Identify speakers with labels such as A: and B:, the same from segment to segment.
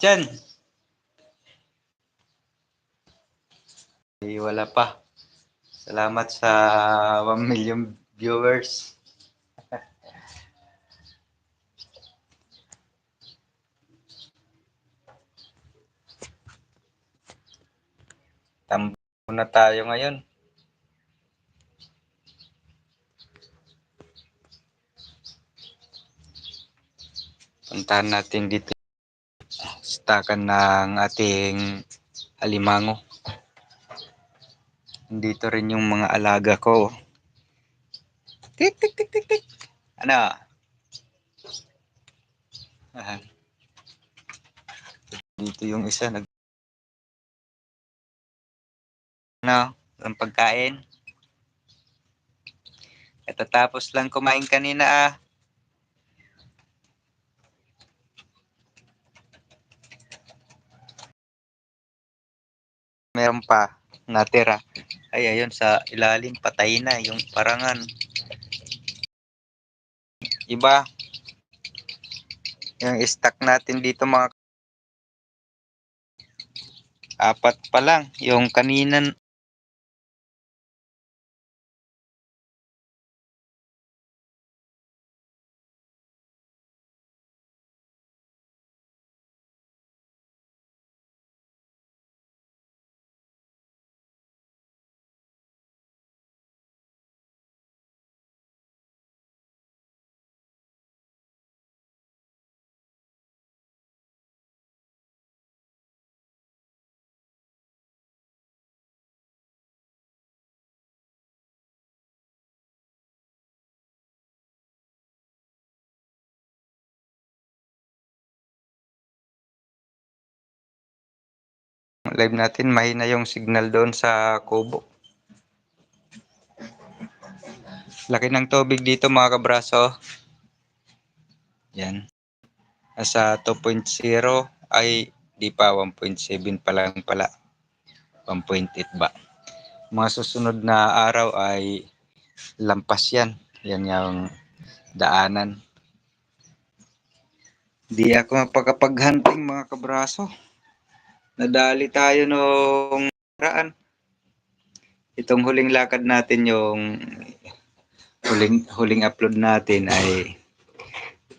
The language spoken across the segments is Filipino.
A: Christian. Ay, wala pa. Salamat sa 1 million viewers. Tambo na tayo ngayon. Puntahan natin dito stakan ng ating alimango. Dito rin yung mga alaga ko. Tik, tik, tik, tik, tik. Ano? Aha. Dito yung isa. Nag... Ano? Ang pagkain. Katatapos lang kumain kanina ah. Meron pa natira. Ay, ayun, sa ilalim, patay na yung parangan. Iba. Yung stock natin dito mga apat pa lang. Yung kaninan live natin, mahina yung signal doon sa kubo. Laki ng tubig dito mga kabraso. Yan. Nasa 2.0 ay di pa 1.7 pa lang pala. 1.8 ba? Mga susunod na araw ay lampas yan. Yan yung daanan. Di ako mapagkapag-hunting mga kabraso. Nadali tayo nung raan. Itong huling lakad natin yung huling huling upload natin ay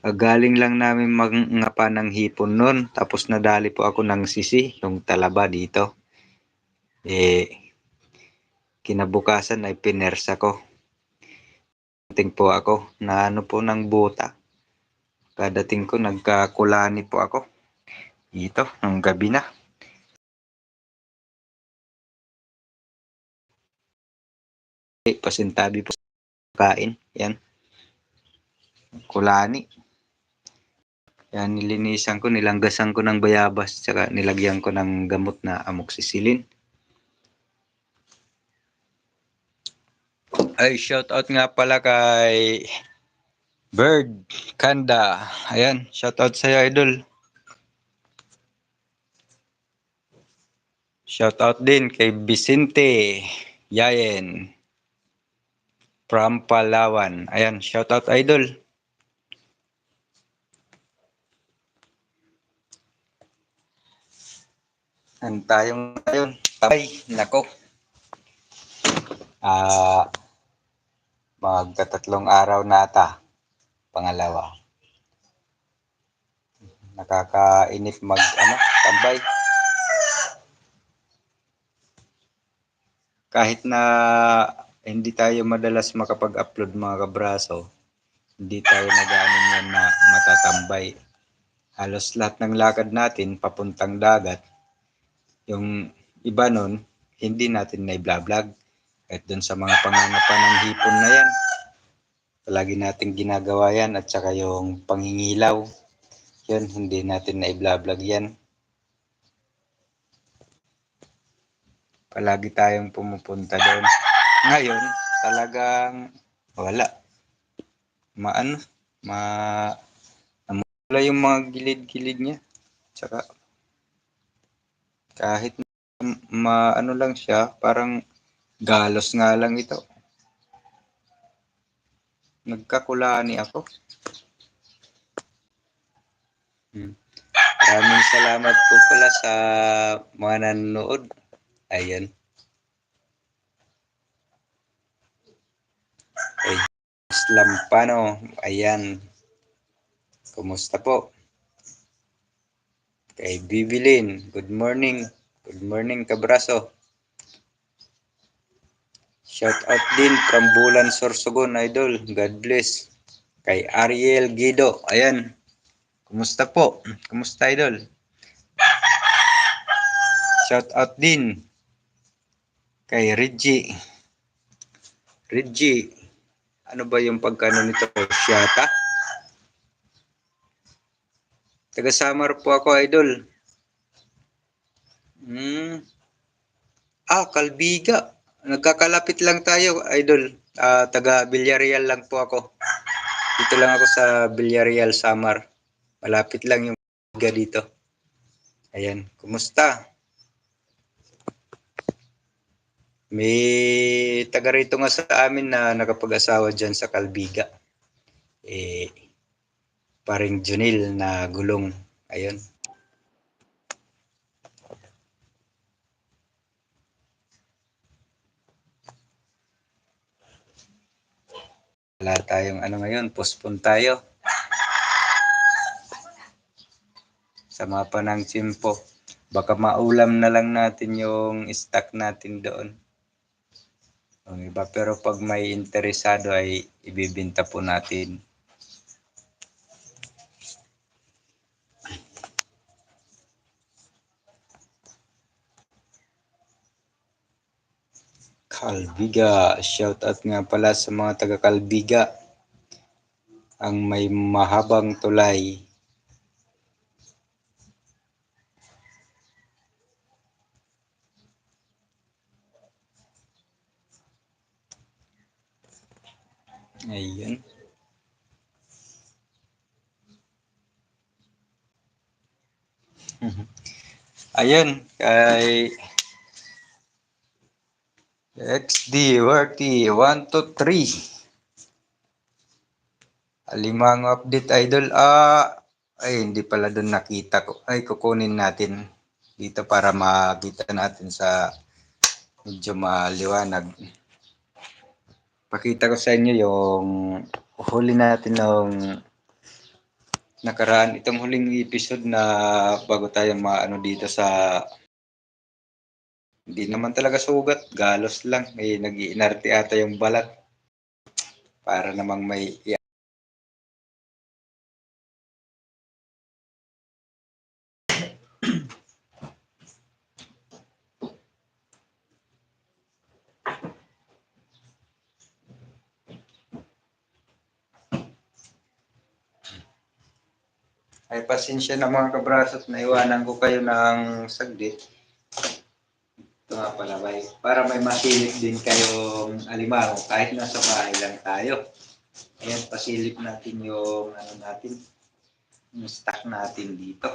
A: ah, galing lang namin mangapa ng hipon nun. Tapos nadali po ako ng sisi, yung talaba dito. Eh, kinabukasan ay pinersa ko. Ting po ako na ano po ng buta. Kadating ko nagkakulani po ako. Dito, ng gabi na. Eh, pasintabi po kain. Yan. Kulani. Yan, nilinisan ko, nilanggasan ko ng bayabas, tsaka nilagyan ko ng gamot na amoxicillin. Ay, shout out nga pala kay Bird Kanda. Ayan, shout out sa'yo, idol. Shout out din kay Vicente Yayen from Palawan. Ayan, shout out idol. Ang tayong ngayon. Ay, nako. Ah, magkatatlong araw na ata. Pangalawa. Nakakainip mag ano, tambay. Kahit na hindi tayo madalas makapag-upload mga kabraso, hindi tayo nag-ano yan na matatambay. Halos lahat ng lakad natin papuntang dagat, yung iba nun, hindi natin na i-vlog. Kahit dun sa mga panganapan ng hipon na yan, palagi natin ginagawa yan at saka yung pangingilaw, yun, hindi natin na i-vlog yan. Palagi tayong pumupunta doon. Ngayon, talagang wala. Maano, ma wala yung mga gilid-gilid niya. Tsaka kahit maano lang siya, parang galos nga lang ito. Nagkakulani ako. Hmm. Salamat po pala sa mga nanonood. Ayan. Kay Lampano. Ayan. Kumusta po? Kay Bibilin. Good morning. Good morning, Kabraso. Shout out din from Bulan Sorsogon, Idol. God bless. Kay Ariel Guido. Ayan. Kumusta po? Kumusta, Idol? Shout out din kay Reggie. Reggie. Ano ba yung pagkano nito? Siyata? Taga Samar po ako, Idol. Hmm. Ah, Kalbiga. Nagkakalapit lang tayo, Idol. Ah, taga Villarreal lang po ako. Dito lang ako sa Villarreal, Samar. Malapit lang yung Kalbiga dito. Ayan. Kumusta? May taga rito nga sa amin na nakapag-asawa dyan sa Kalbiga. Eh, paring Junil na gulong. Ayun. Wala tayong ano ngayon, postpone tayo. Sa mapa ng Chimpo. Baka maulam na lang natin yung stock natin doon. Ang iba, pero pag may interesado ay ibibinta po natin. Kalbiga, shout out nga pala sa mga taga Kalbiga. Ang may mahabang tulay. Ayun. Ayun, kay XD, Worthy, 1 to 3. Limang update idol. Ah, ay hindi pala doon nakita ko. Ay kukunin natin dito para makita natin sa medyo maliwanag. Pakita ko sa inyo yung huli natin ng nakaraan itong huling episode na bago tayo maano dito sa hindi naman talaga sugat, galos lang. May nag-iinarte ata yung balat. Para namang may pasensya na mga kabrasot na iwanan ko kayo ng saglit. Ito nga pala, may, para may masilip din kayong alimango kahit nasa bahay lang tayo. Ayan, pasilip natin yung ano natin, yung stock natin dito.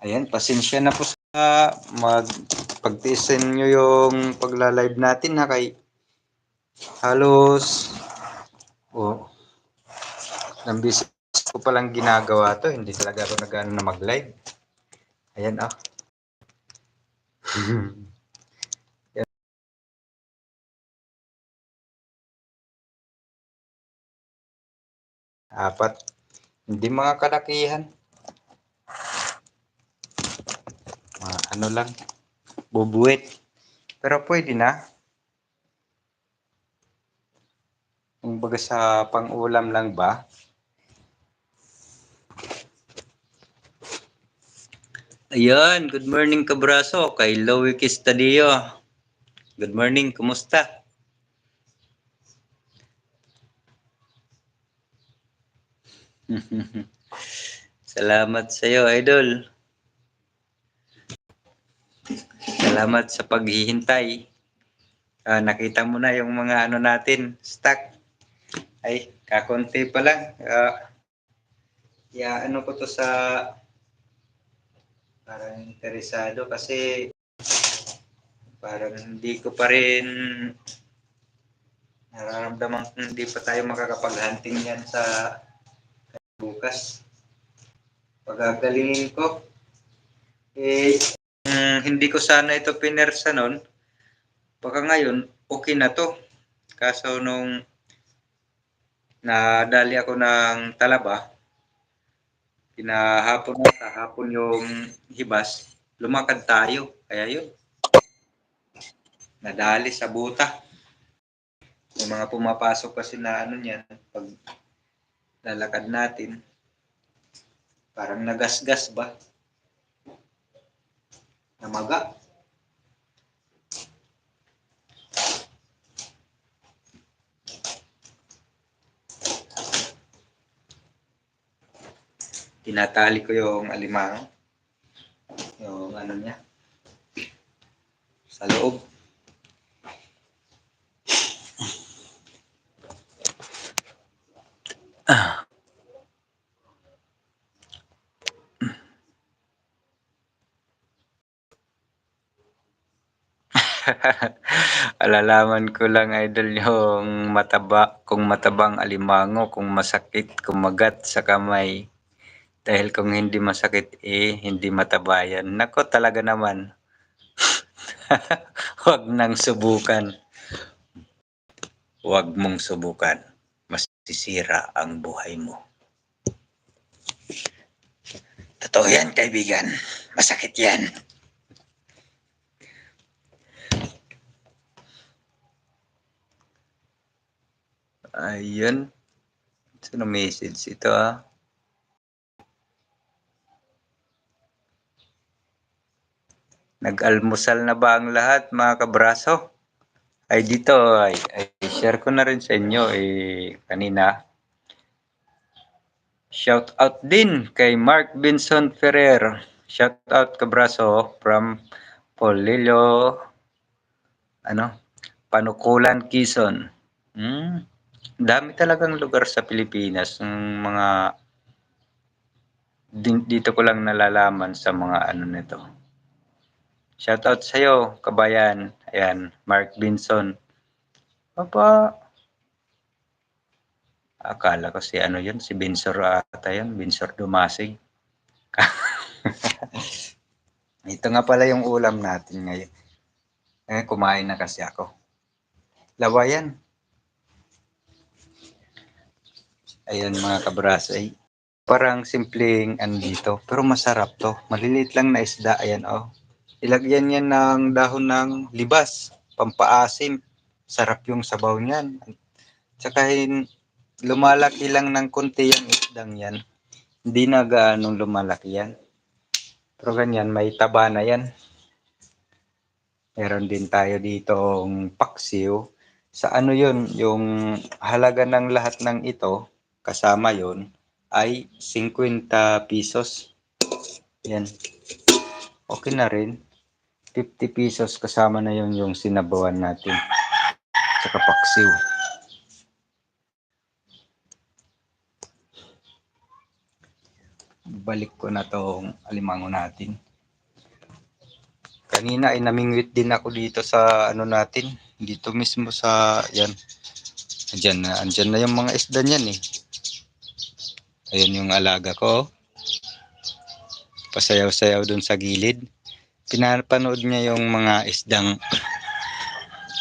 A: Ayan, pasensya na po sa mag pagtiisin nyo yung pagla-live natin ha kay halos oh, ng business ko palang ginagawa to, hindi talaga ako nagano na mag-live. Ayan ah. Apat. Hindi mga kalakihan. Mga ano lang. Bubuwit. Pero pwede na. Kung baga sa pang-ulam lang ba? Ayan, good morning kabraso kay Loic Estadio. Good morning, kumusta? Salamat sa iyo, idol. Salamat sa paghihintay. Ah, nakita mo na yung mga ano natin, stock. Ay, kakonti pa lang. Ah, ya, ano ko to sa parang interesado kasi parang hindi ko pa rin Nararamdaman kong hindi pa tayo makakapag-hunting yan sa bukas. Pagagalingin ko. Eh, mm, hindi ko sana ito pinersa nun. Baka ngayon, okay na to. Kaso nung nadali ako ng talaba, pinahapon na kahapon yung hibas, lumakad tayo. Kaya yun, nadali sa buta. Yung mga pumapasok kasi na ano niyan, pag lalakad natin, parang nagasgas ba? Namaga. Tinatali ko yung alimango. Yung ano niya. Sa loob. Alalaman ko lang idol yung mataba, kung matabang alimango, kung masakit, kumagat sa kamay. Dahil kung hindi masakit eh, hindi mataba yan. Nako talaga naman. Huwag nang subukan. Huwag mong subukan. Masisira ang buhay mo. Totoo yan, kaibigan. Masakit yan. Ayun. Sino message ito ah? Nag-almusal na ba ang lahat mga kabraso? Ay dito ay, ay share ko na rin sa inyo eh kanina. Shout out din kay Mark Benson Ferrer. Shout out kabraso from Polillo ano? Panukulan, Quezon. Hmm. Dami talagang lugar sa Pilipinas ng mga dito ko lang nalalaman sa mga ano nito. Shoutout sa iyo, kabayan. Ayan, Mark Binson. Papa. Akala ko si ano yun, si Binsor ata yun, Binsor Dumasig. Ito nga pala yung ulam natin ngayon. Eh, kumain na kasi ako. Lawayan. Ayan mga kabrasay. Parang simpleng ano dito, pero masarap to. Maliliit lang na isda, ayan oh. Ilagyan yan ng dahon ng libas, pampaasim. Sarap yung sabaw niyan. Tsaka lumalaki lang ng konti yung isdang yan. Hindi na gaanong lumalaki yan. Pero ganyan, may taba na yan. Meron din tayo ditong paksiw. Sa ano yun, yung halaga ng lahat ng ito, kasama yon ay 50 pesos. Yan. Okay na rin. 50 pesos kasama na yun yung sinabawan natin. Tsaka paksiw. Balik ko na tong alimango natin. Kanina ay namingwit din ako dito sa ano natin. Dito mismo sa yan. Andyan na, andyan na yung mga isda niyan eh. Ayan yung alaga ko. Pasayaw-sayaw dun sa gilid. Pinapanood niya yung mga isdang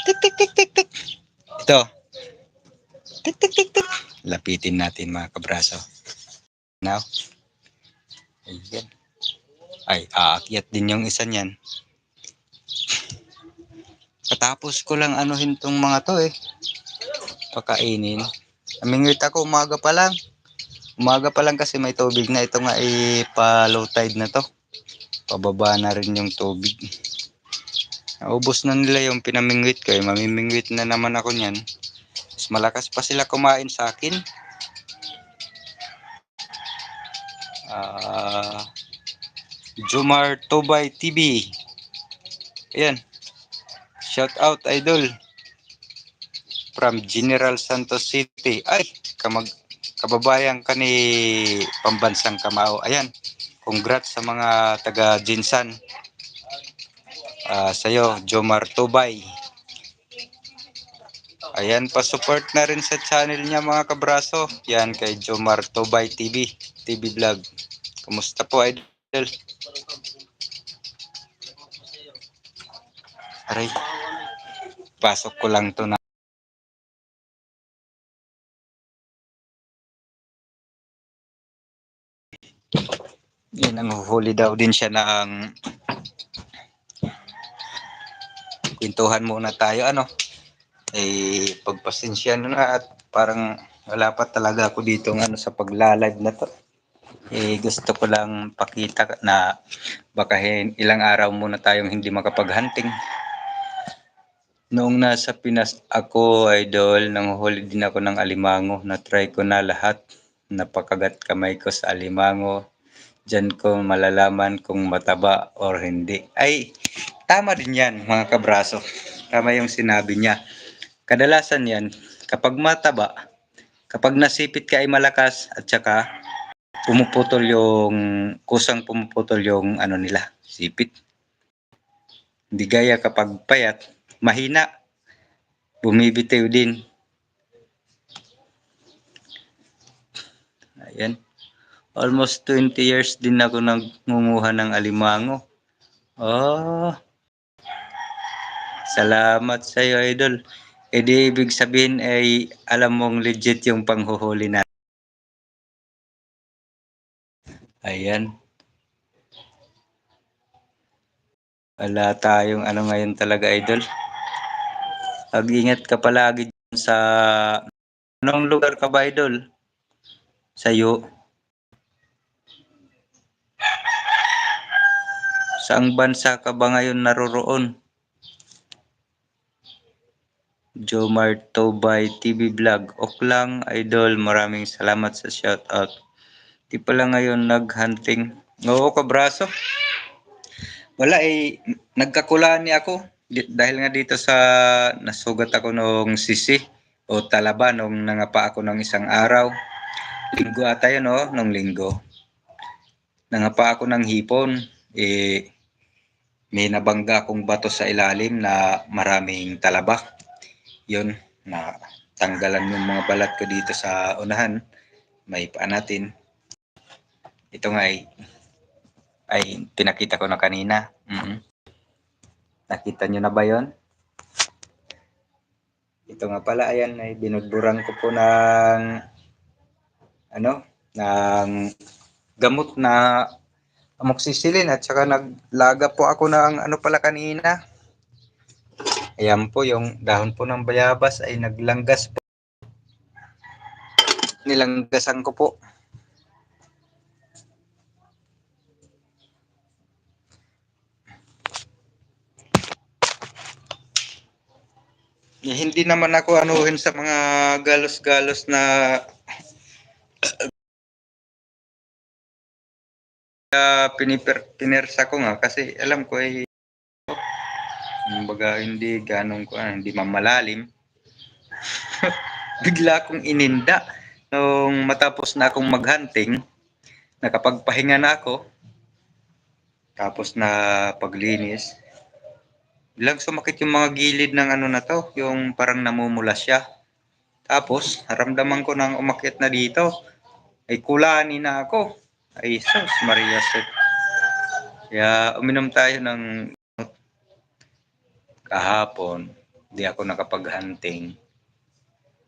A: tik tik tik tik tik. Ito. Tik tik tik tik. Lapitin natin mga kabraso. Now. Ayan. Ay, aakyat din yung isa niyan. Katapos ko lang anuhin tong mga to eh. Pakainin. Amingwit ako umaga pa lang. Umaga pa lang kasi may tubig na. Ito nga ay pa low tide na to. Pababa na rin yung tubig. Naubos na nila yung pinamingwit ko eh. Mamimingwit na naman ako niyan. Mas malakas pa sila kumain sa akin. Ah... Jomar Tobay TV. Ayan. Shout out idol. From General Santos City. Ay, kamag kababayan ka ni Pambansang Kamao. Ayan. Congrats sa mga taga Jinsan. Ah, sa'yo, Jomar Tobay. Ayan, pa-support na rin sa channel niya mga kabraso. Yan kay Jomar Tobay TV, TV Vlog. Kumusta po, idol? Aray, pasok ko lang to na. Yan, ang huli daw din siya ng kwentuhan muna tayo, ano? Eh, pagpasensya na at parang wala pa talaga ako dito ano, sa pagla-live na to. Eh, gusto ko lang pakita na baka ilang araw muna tayong hindi makapag-hunting. Noong nasa Pinas ako, idol, nang huli din ako ng alimango. Na-try ko na lahat. Napakagat kamay ko sa alimango. Diyan ko malalaman kung mataba or hindi. Ay, tama din yan, mga kabraso. Tama yung sinabi niya. Kadalasan yan, kapag mataba, kapag nasipit ka ay malakas at saka pumuputol yung, kusang pumuputol yung ano nila, sipit. Hindi gaya kapag payat, mahina, bumibitiw din. Ayan. Almost 20 years din ako nangunguha ng alimango. Oh. Salamat sa iyo, idol. E di ibig sabihin ay alam mong legit yung panghuhuli na. Ayan. Wala tayong ano ngayon talaga, idol. Mag-ingat ka palagi sa... Anong lugar ka ba, idol? Sa'yo. Saang bansa ka ba ngayon naroroon? Jomar Tobay TV Vlog. Oklang, idol, maraming salamat sa shoutout. Di pala ngayon nag-hunting. Oo, kabraso. Wala eh, nagkakulaan ni ako. Dahil nga dito sa nasugat ako nung sisi o talaba nung nangapa ako ng isang araw. Linggo ata yun, no? Nung linggo. Nangapa ako ng hipon. Eh, may nabangga akong bato sa ilalim na maraming talaba. Yun, na tanggalan yung mga balat ko dito sa unahan. May paa natin. Ito nga ay, ay pinakita ko na kanina. Mhm. Nakita nyo na ba yon? Ito nga pala, ayan, ay binudburan ko po ng ano, ng gamot na amoxicillin at saka naglaga po ako ng ano pala kanina. Ayan po, yung dahon po ng bayabas ay naglanggas po. Nilanggasan ko po. Hindi naman ako anuhin sa mga galos-galos na uh, piniper, pinersa ko nga kasi alam ko ay kumbaga hindi ganong ko hindi mamalalim. Bigla akong ininda. Nung matapos na akong maghunting nakapagpahinga na ako. Tapos na paglinis. Biglang sumakit yung mga gilid ng ano na to yung parang namumula siya. Tapos naramdaman ko nang umakyat na dito. Ay kulani na ako ay sus Maria Sep kaya uminom tayo ng kahapon, di ako nakapag-hunting.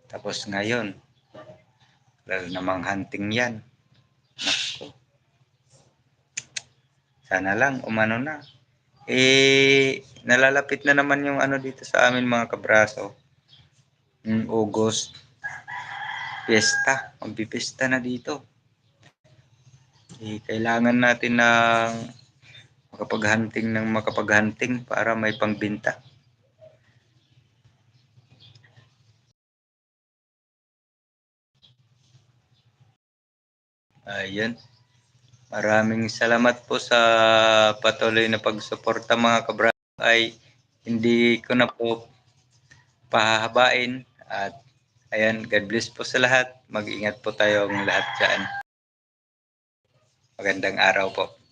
A: Tapos ngayon, lalo namang hunting yan. Nako. Sana lang, umano na. Eh, nalalapit na naman yung ano dito sa amin mga kabraso. Yung August. Fiesta. Magpipista na dito. Eh, kailangan natin ng makapag-hunting ng makapag-hunting para may pangbinta. Ayan. Maraming salamat po sa patuloy na pagsuporta mga kabra ay hindi ko na po pahahabain at ayan, God bless po sa lahat. Mag-ingat po tayong lahat dyan. Magandang araw po.